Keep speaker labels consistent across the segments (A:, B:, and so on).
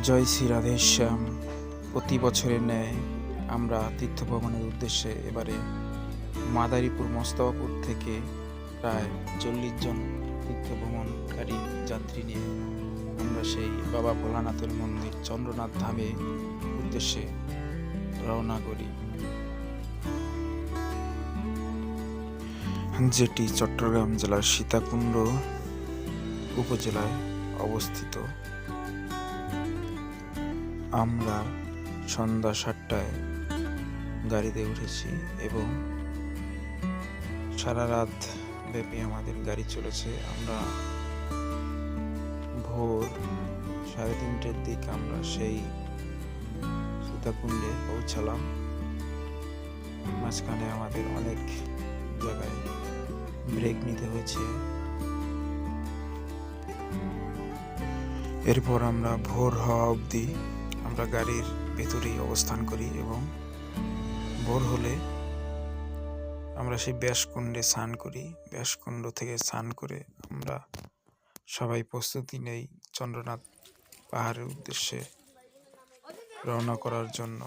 A: জয় শ্রী রাধেশ্যাম প্রতি বছরের ন্যায় আমরা তীর্থ ভ্রমণের উদ্দেশ্যে এবারে মাদারীপুর মস্তবাপুর থেকে প্রায় চল্লিশ জন তীর্থ ভ্রমণকারী যাত্রী নিয়ে আমরা সেই বাবা ভোলানাথের মন্দির চন্দ্রনাথ ধামে উদ্দেশ্যে রওনা করি। যেটি চট্টগ্রাম জেলার সীতাকুণ্ড উপজেলায় অবস্থিত। আমরা সন্ধ্যা সাতটায় গাড়িতে উঠেছি এবং সারা রাত ব্যাপী আমাদের গাড়ি চলেছে। আমরা ভোর সাড়ে তিনটের দিক আমরা সেই সীতাকুণ্ডে পৌঁছালাম। মাঝখানে আমাদের অনেক জায়গায় ব্রেক নিতে হয়েছে। এরপর আমরা ভোর হওয়া অবধি আমরা গাড়ির ভেতরেই অবস্থান করি এবং ভোর হলে আমরা সেই ব্যাসকুণ্ডে স্নান করি। ব্যাসকুণ্ড থেকে স্নান করে আমরা সবাই প্রস্তুতি নেই চন্দ্রনাথ পাহাড়ের উদ্দেশ্যে রওনা করার জন্য।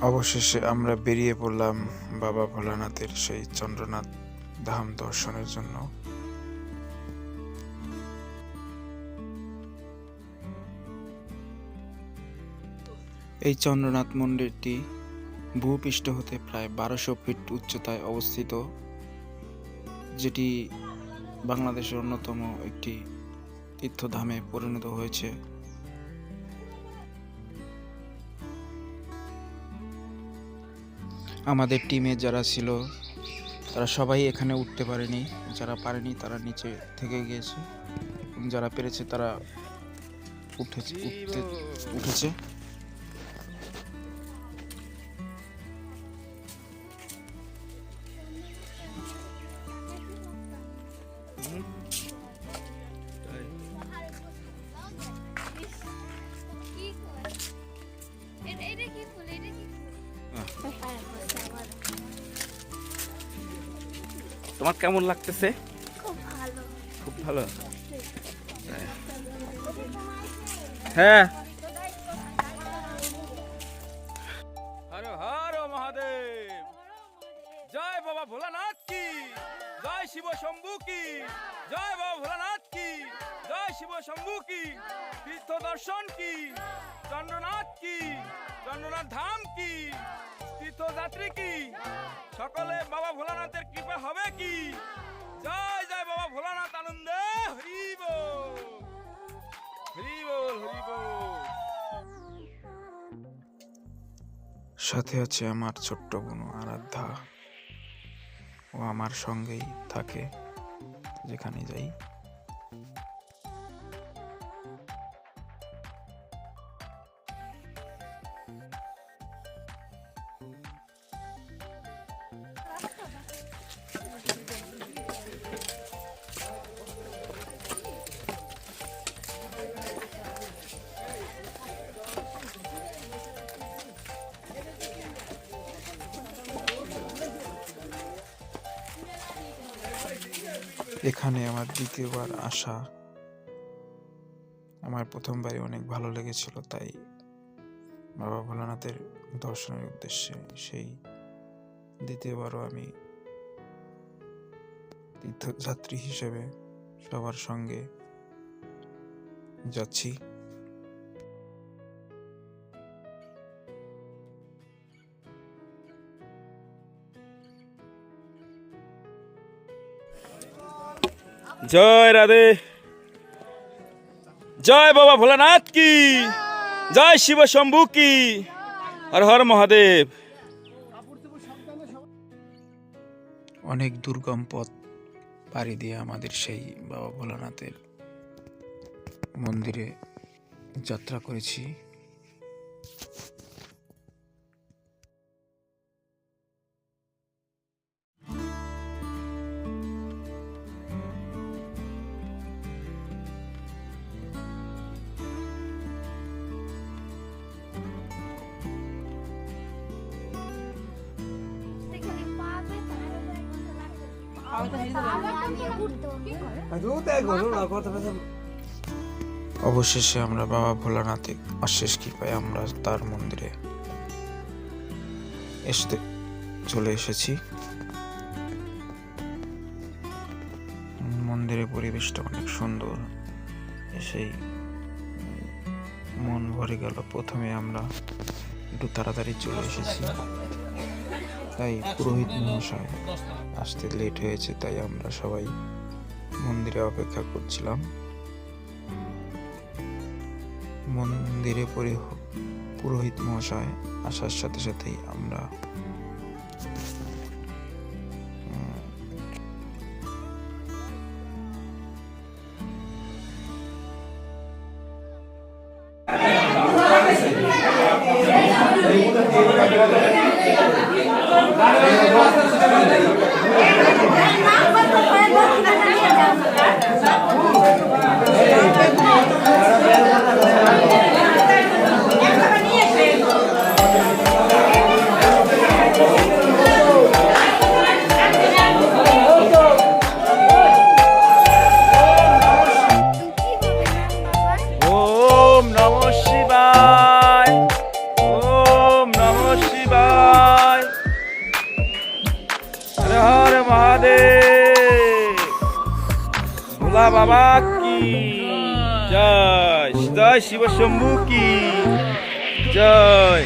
A: অবশেষে আমরা বেরিয়ে পড়লাম বাবা ভোলানাথের সেই চন্দ্রনাথ ধাম দর্শনের জন্য। এই চন্দ্রনাথ মন্দিরটি ভূপৃষ্ঠ হতে প্রায় বারোশো ফিট উচ্চতায় অবস্থিত, যেটি বাংলাদেশের অন্যতম একটি তীর্থধামে পরিণত হয়েছে। আমাদের টিমে যারা ছিল, তারা সবাই এখানে উঠতে পারেনি। যারা পারেনি, তারা নিচে থেকে গিয়েছে। যারা পেরেছে, তারা উঠেছে, উঠতে উঠেছে।
B: তোমার কেমন লাগতেছে?
C: খুব ভালো।
B: হ্যাঁ। হর হর মহাদেব। জয় বাবা ভোলানাথ কি? জয় শিব শম্ভু কি? জয় বাবা ভোলানাথ কি? জয় শিব শম্ভু কি? তীর্থ দর্শন কি? চন্দ্রনাথ কি? চন্দ্রনাথ ধাম কি? তীর্থযাত্রী কি? সকলে বাবা ভোলানাথের কৃপা হবে কি? জয় জয় বাবা ভোলানাথ আনন্দে। হরি বল হরি
A: সাথে আছে আমার ছোট্ট বোন আরাধ্যা। ও আমার সঙ্গেই থাকে যেখানে যাই। এখানে আমার দ্বিতীয়বার আসা আমার প্রথমবারই অনেক ভালো লেগেছিল, তাই বাবা ভোলানাথের দর্শনের উদ্দেশ্যে সেই দ্বিতীয়বারও আমি তীর্থযাত্রী হিসেবে সবার সঙ্গে যাচ্ছি।
B: জয় রাধে। জয় বাবা ভোলানাথ কি? জয় শিব শম্ভু কি? হর হর মহাদেব।
A: অনেক দুর্গম পথ পাড়ি দিয়ে আমাদের সেই বাবা ভোলানাথের মন্দিরে যাত্রা করেছি। অবশেষে আমরা বাবা ভোলানাথে অশেষ কৃপায় আমরা তার মন্দিরে এসতে চলে এসেছি। মন্দিরের পরিবেশটা অনেক সুন্দর। সেই মন ভরে গেল। প্রথমে আমরা একটু তাড়াতাড়ি চলে এসেছি। তাই পুরোহিত মহাশয় আসতে লেট হয়েছে, তাই আমরা সবাই মন্দিরে অপেক্ষা করছিলাম। মন্দিরে পরি- পুরোহিত মহাশয় আসার সাথে সাথেই আমরা
B: জয় জয় শিব শম্ভু কি জয়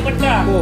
D: ব্যাপারটা
B: ও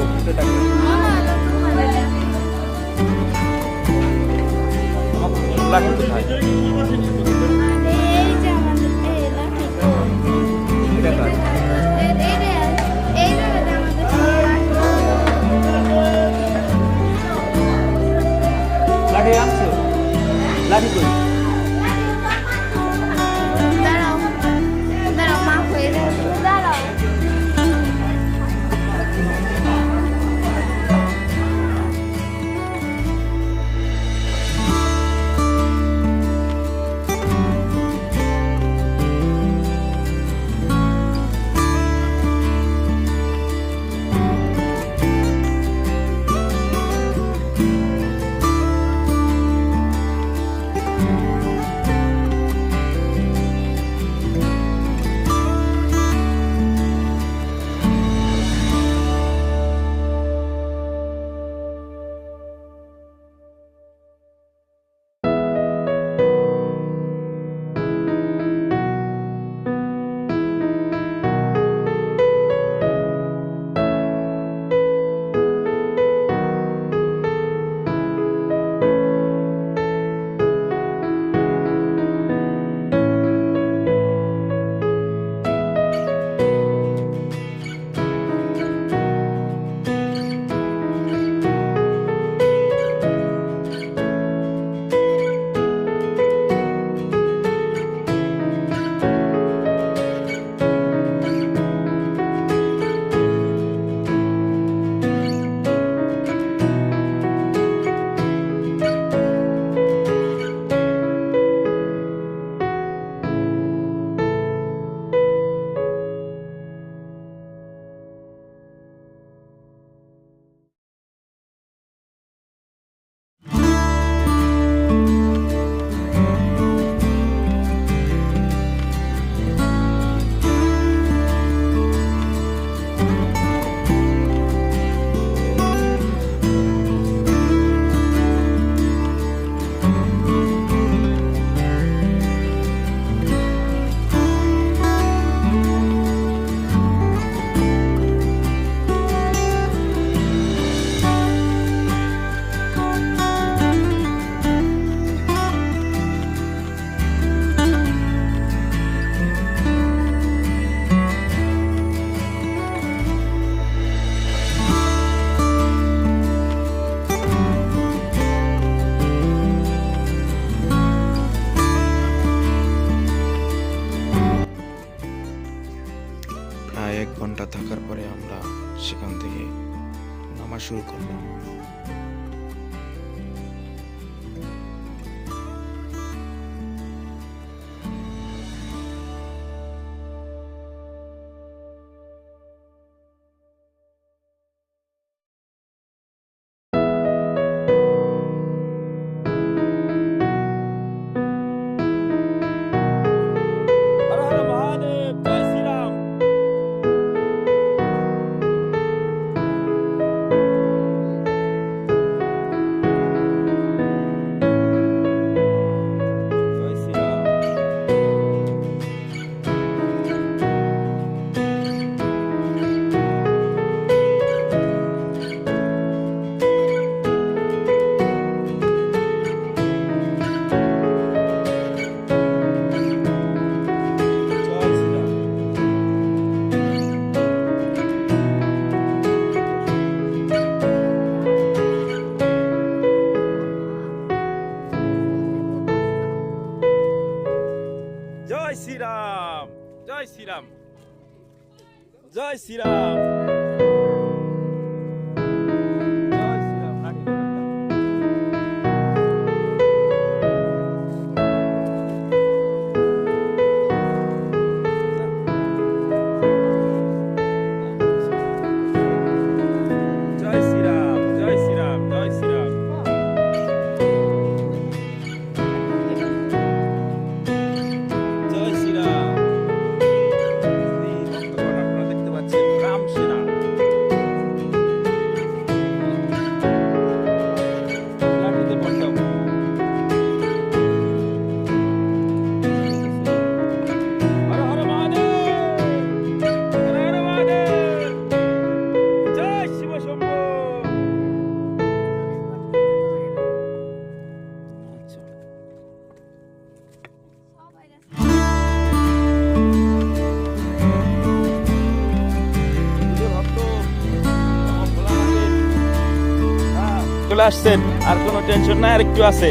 B: আসছেন, আর কোনো টেনশন নাই, আর একটু আছে।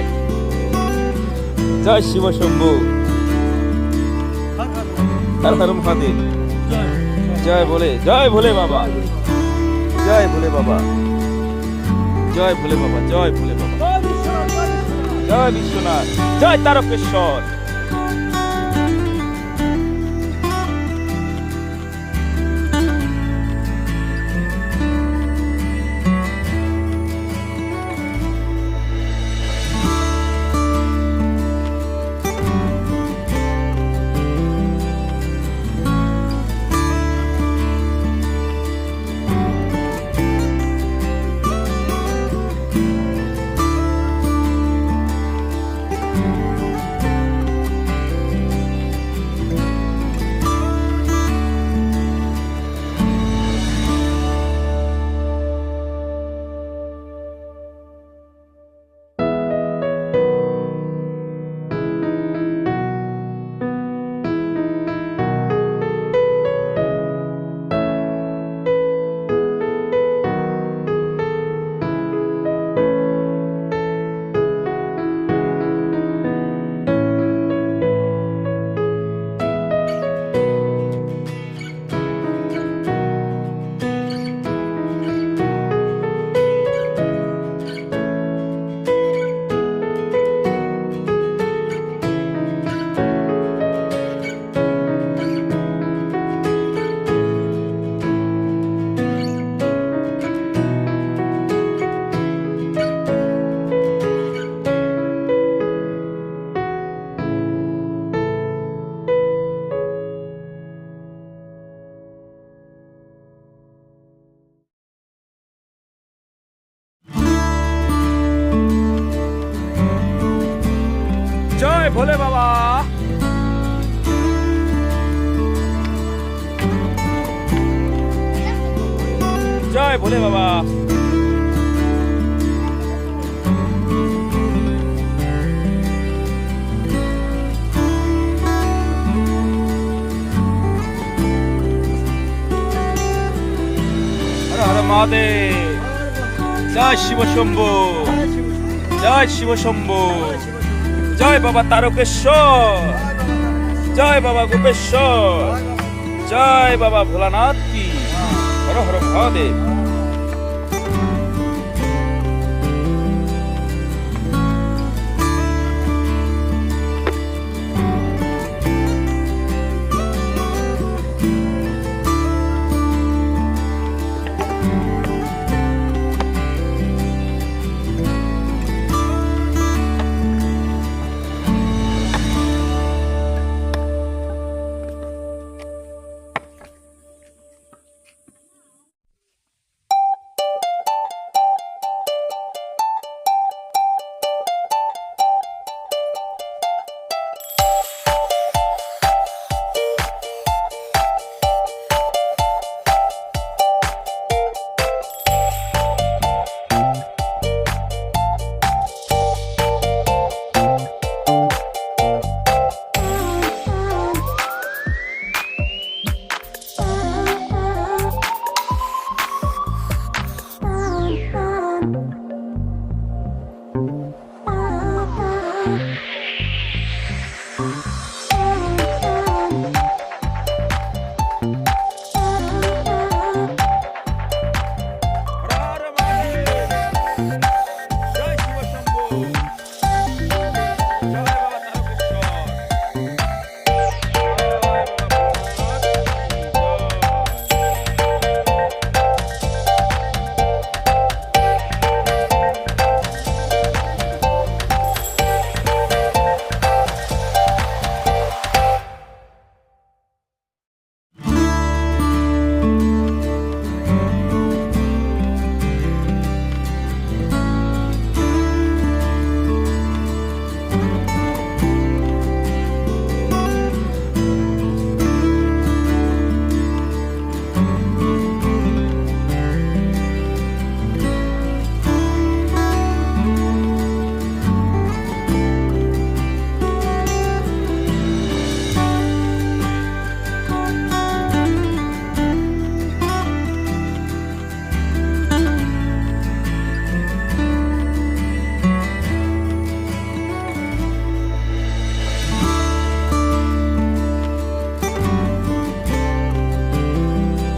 B: জয় শিব শম্ভু। জয় ভোলে জয় ভোলে বাবা। জয় ভোলে বাবা। জয় ভোলে বাবা, জয় ভোলে বাবা। জয় বিশ্বনাথ। জয় তারকেশ্বর। মহাদেব। জয় শিব শম্ভু। জয় শিব শম্ভু। জয় বাবা তারকেশ্বর। জয় বাবা গোপেশ্বর। জয় বাবা ভোলানাথ কি। হর হর মহাদেব।